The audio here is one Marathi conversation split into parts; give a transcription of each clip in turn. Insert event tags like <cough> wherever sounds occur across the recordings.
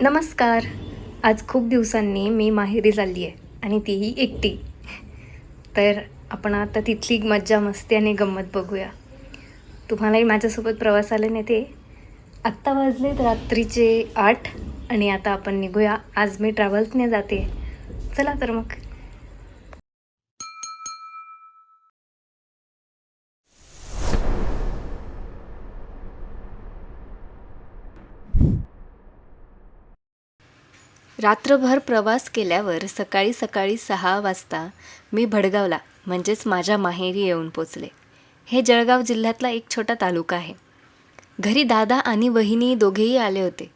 नमस्कार. आज खूप दिवसांनी मी माहेरी चालली आहे आणि तीही एकटी. तर आपण आता तिथली मज्जा मस्ती आणि गंमत बघूया. तुम्हालाही माझ्यासोबत प्रवासाला नेते आत्ता वाजलेत रात्रीचे आठ आणि आता आपण निघूया. आज मी ट्रॅव्हल्सने जाते. चला तर मग. रात्रभर प्रवास केल्यावर सकाळी सकाळी सहा वाजता मी भडगावला म्हणजेच माझ्या माहेरी येऊन पोचले. हे जळगाव जिल्ह्यातला एक छोटा तालुका आहे. घरी दादा आणि वहिनी दोघेही आले होते.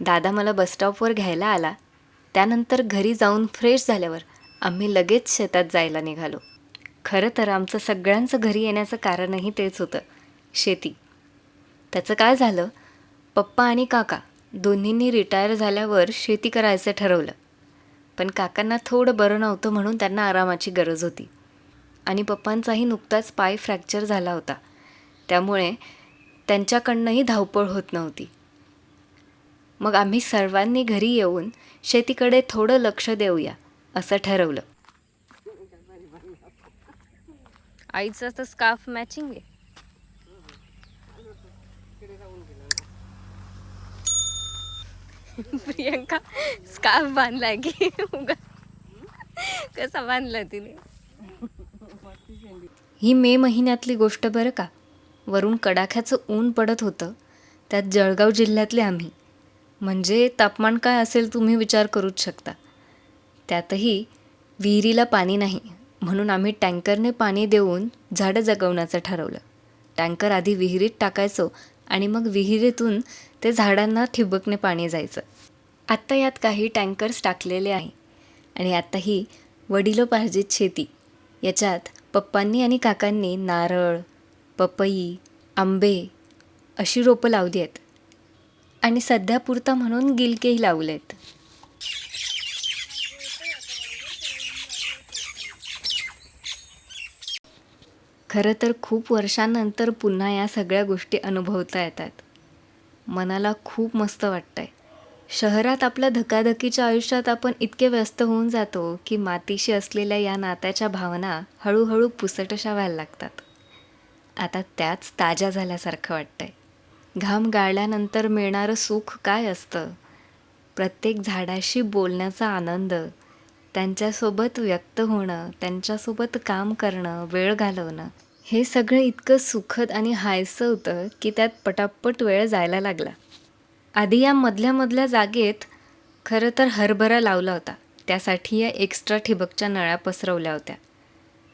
दादा मला बसस्टॉपवर घ्यायला आला. त्यानंतर घरी जाऊन फ्रेश झाल्यावर आम्ही लगेच शेतात जायला निघालो. खरं तर आमचं सगळ्यांचं घरी येण्याचं कारणही तेच होतं शेती. त्याचं काय झालं? पप्पा आणि काका दोन्हींनी रिटायर झाल्यावर शेती करायचं ठरवलं. पण काकांना थोडं बरं नव्हतं म्हणून त्यांना आरामाची गरज होती. आणि पप्पांचाही नुकताच पाय फ्रॅक्चर झाला होता. त्यामुळे त्यांच्याकडनंही धावपळ होत नव्हती. मग आम्ही सर्वांनी घरी येऊन शेतीकडे थोडं लक्ष देऊया असं ठरवलं. आईचं तर स्काफ मॅचिंग आहे. <laughs> प्रियंका स्कार्फ बांधलाय की? उगा कसा बांधला तिने? ही मे महिन्यातली गोष्ट बरं का? वरून कडाख्याचं ऊन पडत होतं. त्यात जळगाव जिल्ह्यातले आम्ही. म्हणजे तापमान काय असेल तुम्ही विचार करूच शकता. त्यातही विहिरीला पाणी नाही. म्हणून आम्ही टँकरने पाणी देऊन झाडं जगवण्याचं ठरवलं. टँकर आधी विहिरीत टाकायचो आणि मग विहिरीतून ते झाडांना ठिबकने पाणी जायचं. आत्ता यात काही टँकर्स टाकलेले आहे. आणि आत्ता ही वडिलोपार्जित शेती. याच्यात पप्पांनी आणि काकांनी नारळ पपई आंबे अशी रोपं लावली आहेत. आणि सध्या पुरता म्हणून गिलकेही लावले आहेत. खरं तर खूप वर्षांनंतर पुन्हा या सगळ्या गोष्टी अनुभवता येतात. मनाला खूप मस्त वाटतंय. शहरात आपल्या धकाधकीच्या आयुष्यात आपण इतके व्यस्त होऊन जातो की मातीशी असलेल्या या नात्याच्या भावना हळूहळू पुसटशा व्हायला लागतात. आता त्याच ताज्या झाल्यासारखं वाटतंय. घाम गाळल्यानंतर मिळणारं सुख काय असतं? प्रत्येक झाडाशी बोलण्याचा आनंद त्यांच्यासोबत व्यक्त होणं त्यांच्यासोबत काम करणं वेळ घालवणं हे सगळं इतकं सुखद आणि हायसं होतं की त्यात पटापट वेळ जायला लागला. आधी या मधल्या मधल्या जागेत खरं तर हरभरा लावला होता. त्यासाठी या एक्स्ट्रा ठिबकच्या नळ्या पसरवल्या होत्या.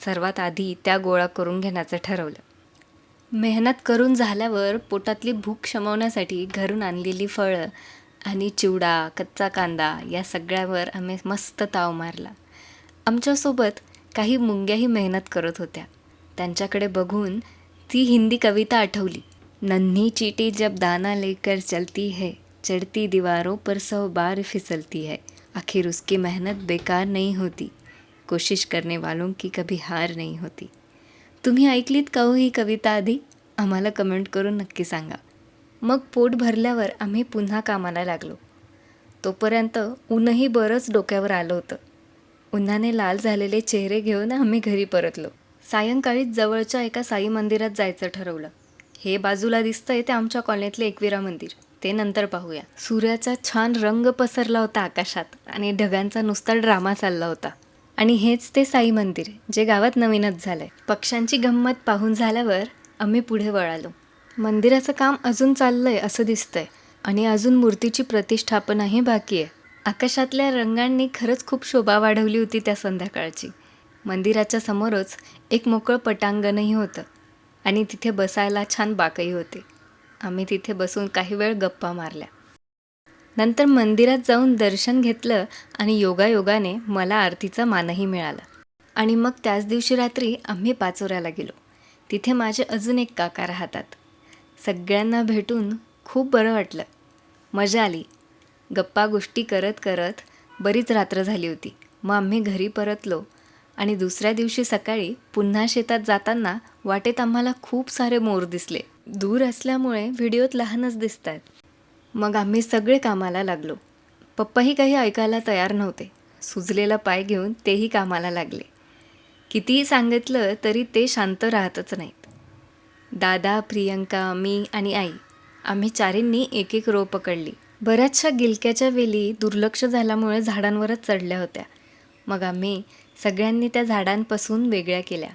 सर्वात आधी त्या गोळा करून घेण्याचं ठरवलं. मेहनत करून झाल्यावर पोटातली भूक शमवण्यासाठी घरून आणलेली फळं आणि चिवडा कच्चा कांदा या सगळ्यावर आम्ही मस्त ताव मारला. आमच्यासोबत काही मुंग्याही मेहनत करत होत्या. त्यांच्याकडे बघून ती हिंदी कविता आठवली. नन्ही चीटी जब दाना लेकर चलती है चढ़ती दीवारों पर सौ बार फिसलती है। आखिर उसकी मेहनत बेकार नहीं होती कोशिश करने वालों की कभी हार नहीं होती। तुम्ही ऐकलीत का हो ही कविता आधी? आम्हाला कमेंट करून नक्की सांगा. मग पोट भरल्यावर आम्ही पुन्हा कामाला लागलो. तोपर्यंत ऊनही बरंच डोक्यावर आलं होतं. उन्हाने लाल झालेले चेहरे घेऊन आम्ही घरी परतलो. सायंकाळीच जवळच्या एका साई मंदिरात जायचं ठरवलं. हे बाजूला दिसतंय ते आमच्या कॉलनीतले एकविरा मंदिर. ते नंतर पाहूया. सूर्याचा छान रंग पसरला होता आकाशात आणि ढगांचा नुसता ड्रामा चालला होता. आणि हेच ते साई मंदिर जे गावात नवीनच झालंय. पक्ष्यांची गंमत पाहून झाल्यावर आम्ही पुढे वळालो. मंदिराचं काम अजून चाललंय असं दिसतंय. आणि अजून मूर्तीची प्रतिष्ठापनाही बाकी आहे. आकाशातल्या रंगांनी खरंच खूप शोभा वाढवली होती त्या संध्याकाळची. मंदिराच्या समोरच एक मोकळं पटांगणही होतं आणि तिथे बसायला छान बाकही होते. आम्ही तिथे बसून काही वेळ गप्पा मारल्या. नंतर मंदिरात जाऊन दर्शन घेतलं आणि योगायोगाने मला आरतीचा मानही मिळाला. आणि मग त्याच दिवशी रात्री आम्ही पाचोऱ्याला गेलो. तिथे माझे अजून एक काका राहतात. सगळ्यांना भेटून खूप बरं वाटलं. मजा आली. गप्पा गोष्टी करत करत बरीच रात्र झाली होती. मग आम्ही घरी परतलो आणि दुसऱ्या दिवशी सकाळी पुन्हा शेतात जाताना वाटेत आम्हाला खूप सारे मोर दिसले. दूर असल्यामुळे व्हिडिओत लहानच दिसत आहेत मग आम्ही सगळे कामाला लागलो. पप्पाही काही ऐकायला तयार नव्हते. सुजलेला पाय घेऊन तेही कामाला लागले. कितीही सांगितलं तरी ते शांत राहतच नाहीत. दादा प्रियंका मी आणि आई आम्ही चारींनी एक एक रो पकडली. बऱ्याचशा गिलक्याच्या वेली दुर्लक्ष झाल्यामुळे झाडांवरच चढल्या होत्या. मग आम्ही सगळ्यांनी त्या झाडांपासून वेगळ्या केल्या.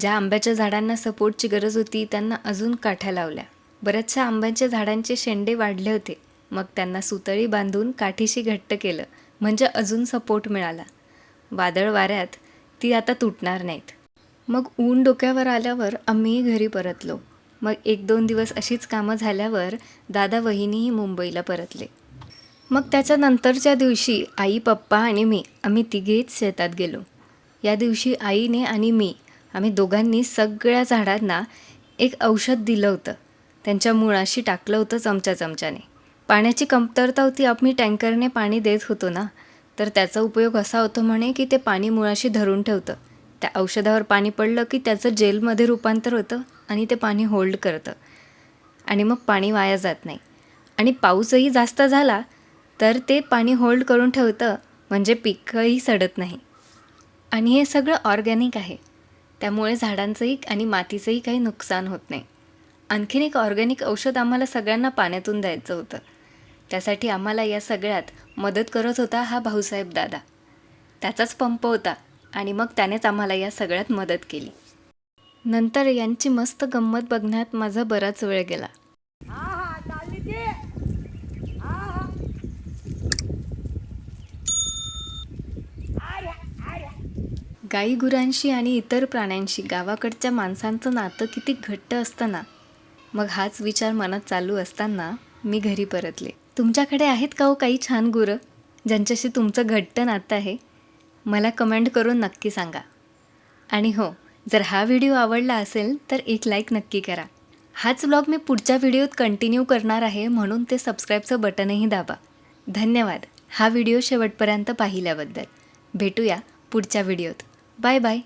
ज्या आंब्याच्या झाडांना सपोर्टची गरज होती त्यांना अजून काठ्या लावल्या. बऱ्याचशा आंब्याच्या झाडांचे शेंडे वाढले होते. मग त्यांना सुतळी बांधून काठीशी घट्ट केलं म्हणजे अजून सपोर्ट मिळाला. वादळ वाऱ्यात ती आता तुटणार नाहीत. मग ऊन डोक्यावर आल्यावर आम्हीही घरी परतलो. मग एक दोन दिवस अशीच कामं झाल्यावर दादा वहिनीही मुंबईला परतले. मग त्याच्यानंतरच्या दिवशी आई पप्पा आणि मी आम्ही तिघेच शेतात गेलो. या दिवशी आईने आणि मी आम्ही दोघांनी सगळ्या झाडांना एक औषध दिलं होतं. त्यांच्या मुळाशी टाकलं होतं चमच्या चमच्याने. पाण्याची कमतरता होती आम्ही टँकरने पाणी देत होतो ना. तर त्याचा उपयोग असा होतो म्हणे की ते पाणी मुळाशी धरून ठेवतं. त्या औषधावर पाणी पडलं की त्याचं जेलमध्ये रूपांतर होतं आणि ते पाणी होल्ड करतं. आणि मग पाणी वाया जात नाही. आणि पाऊसही जास्त झाला तर ते पाणी होल्ड करून ठेवतं म्हणजे पिकंही सडत नाही. आणि हे सगळं ऑर्गॅनिक आहे. त्यामुळे झाडांचंही आणि मातीचंही काही नुकसान होत नाही. आणखीन एक ऑर्गॅनिक औषध आम्हाला सगळ्यांना पाण्यातून द्यायचं होतं. त्यासाठी आम्हाला या सगळ्यात मदत करत होता हा भाऊसाहेब दादा. त्याचाच पंप होता आणि मग त्यानेच आम्हाला या सगळ्यात मदत केली. नंतर यांची मस्त गंमत बघण्यात माझा बराच वेळ गेला. गाई गुरांशी आणि इतर प्राण्यांशी गावाकडच्या माणसांचं नातं किती घट्ट असतं ना मग हाच विचार मनात चालू असताना मी घरी परतले. तुमच्याकडे आहेत का हो काही छान गुरं ज्यांच्याशी तुमचं घट्ट नातं आहे? मला कमेंट करून नक्की सांगा. आणि हो जर हा व्हिडिओ आवडला असेल तर एक लाईक नक्की करा. हाच ब्लॉग मी पुढच्या व्हिडिओत कंटिन्यू करणार आहे म्हणून ते सबस्क्राईबचं बटनही दाबा. धन्यवाद. हा व्हिडिओ शेवटपर्यंत पाहिल्याबद्दल. भेटूया पुढच्या व्हिडिओत. Bye bye.